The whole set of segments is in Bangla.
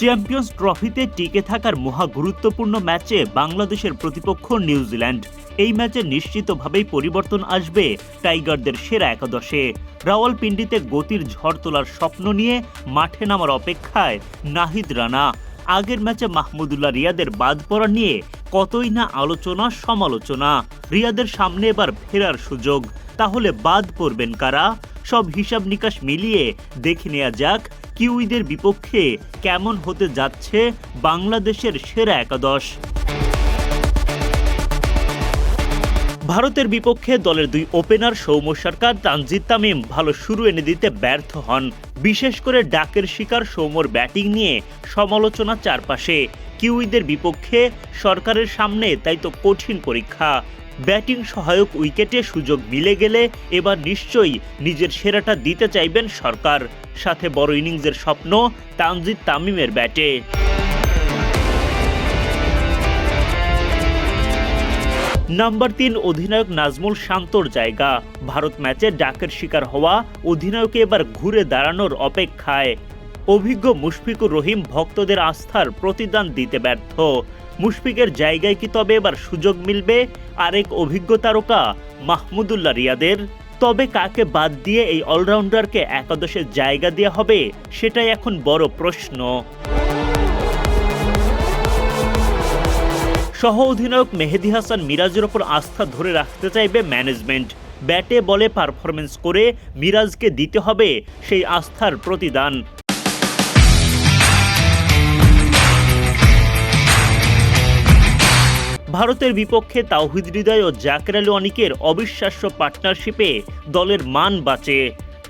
চ্যাম্পিয়ন্স ট্রফিতে টিকে থাকার মহা গুরুত্বপূর্ণ ম্যাচে বাংলাদেশের প্রতিপক্ষ নিউজিল্যান্ড এই ম্যাচে নিশ্চিতভাবেই পরিবর্তন আসবে টাইগারদের সেরা একাদশে। রাওয়ালপিন্ডিতে গতির ঝড় তোলার স্বপ্ন নিয়ে মাঠে নামার অপেক্ষায় নাহিদ রানা। আগের ম্যাচে মাহমুদুল্লাহ রিয়াদের বাদ পড়া নিয়ে কতই না আলোচনা সমালোচনা। রিয়াদের সামনে এবার ফেরার সুযোগ। তাহলে বাদ পড়বেন কারা? সব হিসাব নিকাশ মিলিয়ে দেখে নেওয়া যাক, কিউইদের বিপক্ষে কেমন হতে যাচ্ছে বাংলাদেশের সেরা একাদশ। ভারতের বিপক্ষে দলের দুই ওপেনার সৌম্য সরকার, তানজিদ তামিম ভালো শুরু এনে দিতে ব্যর্থ হন। বিশেষ করে ডাকের শিকার সৌম্যর ব্যাটিং নিয়ে সমালোচনা চারপাশে। কিউইদের বিপক্ষে সরকারের সামনে তাই তো কঠিন পরীক্ষা। ব্যাটিং সহায়ক উইকেটে সুযোগ মিলে গেলে এবার নিশ্চয়ই নিজের সেরাটা দিতে চাইবেন সরকার। সাথে বড় ইনিংসের স্বপ্ন তানজিদ তামিমের ব্যাটে। নাম্বার তিন অধিনায়ক নাজমুল শান্তর জায়গা। ভারত ম্যাচে ডাকের শিকার হওয়া অধিনায়কে এবার ঘুরে দাঁড়ানোর অপেক্ষায়। অভিজ্ঞ মুশফিকুর রহিম ভক্তদের আস্থার প্রতিদান দিতে ব্যর্থ। মুশফিকের জায়গায় কি তবে এবার সুযোগ মিলবে? আরেক অভিজ্ঞ তারকা, মাহমুদুল্লাহ রিয়াদের। তবে কাকে বাদ দিয়ে এই অলরাউন্ডারকে একাদশে জায়গা দেওয়া হবে, সেটাই এখন বড় প্রশ্ন। সহ অধিনায়ক মেহেদি হাসান মিরাজের ওপর আস্থা ধরে রাখতে চাইবে ম্যানেজমেন্ট। ব্যাটে বলে পারফরমেন্স করে মিরাজকে দিতে হবে সেই আস্থার প্রতিদান। ভারতের বিপক্ষে তাওহিদ হৃদয় ও জাকের আলী অনিকের অবিশ্বাস্য পার্টনারশিপে দলের মান বাঁচে।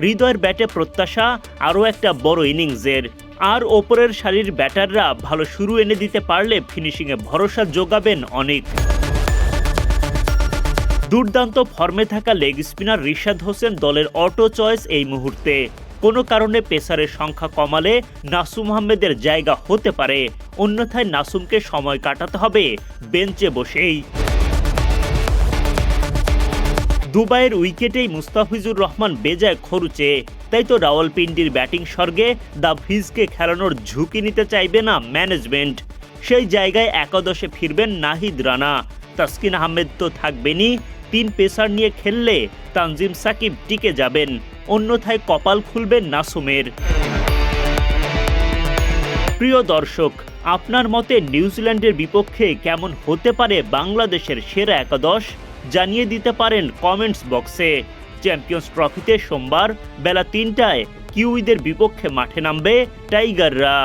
হৃদয়ের ব্যাটে প্রত্যাশা আরও একটা বড় ইনিংসের। আর ওপরের সারির ব্যাটাররা ভালো শুরু এনে দিতে পারলে ফিনিশিংয়ে ভরসা যোগাবেন অনেক। দুর্দান্ত ফর্মে থাকা লেগ স্পিনার রিশাদ হোসেন দলের অটো চয়েস এই মুহূর্তে। কোনো কারণে পেসারের সংখ্যা কমালে নাসুম আহমেদের জায়গা হতে পারে। অন্যথায় নাসুমকে সময় কাটাতে হবে বেঞ্চে বসেই। দুবাইয়ের উইকেটেই মুস্তাফিজুর রহমান বেজায় খরুচে। তাই তো রাওয়ালপিন্ডির ব্যাটিং স্বর্গে দ্য ভিজকে খেলানোর ঝুঁকি নিতে চাইবে না ম্যানেজমেন্ট। সেই জায়গায় একাদশে ফিরবেন নাহিদ রানা। তাসকিন আহমেদ তো থাকবেনই। তিন পেসার নিয়ে খেললে তানজিম সাকিব টিকে যাবেন। অন্যথায় কপাল খুলবেন নাসুমের। প্রিয় দর্শক, আপনার মতে নিউজিল্যান্ডের বিপক্ষে কেমন হতে পারে বাংলাদেশের সেরা একাদশ? জানিয়ে দিতে পারেন কমেন্টস বক্সে। চ্যাম্পিয়ন্স ট্রফিতে সোমবার বেলা তিনটায় কিউইদের বিপক্ষে মাঠে নামবে টাইগাররা।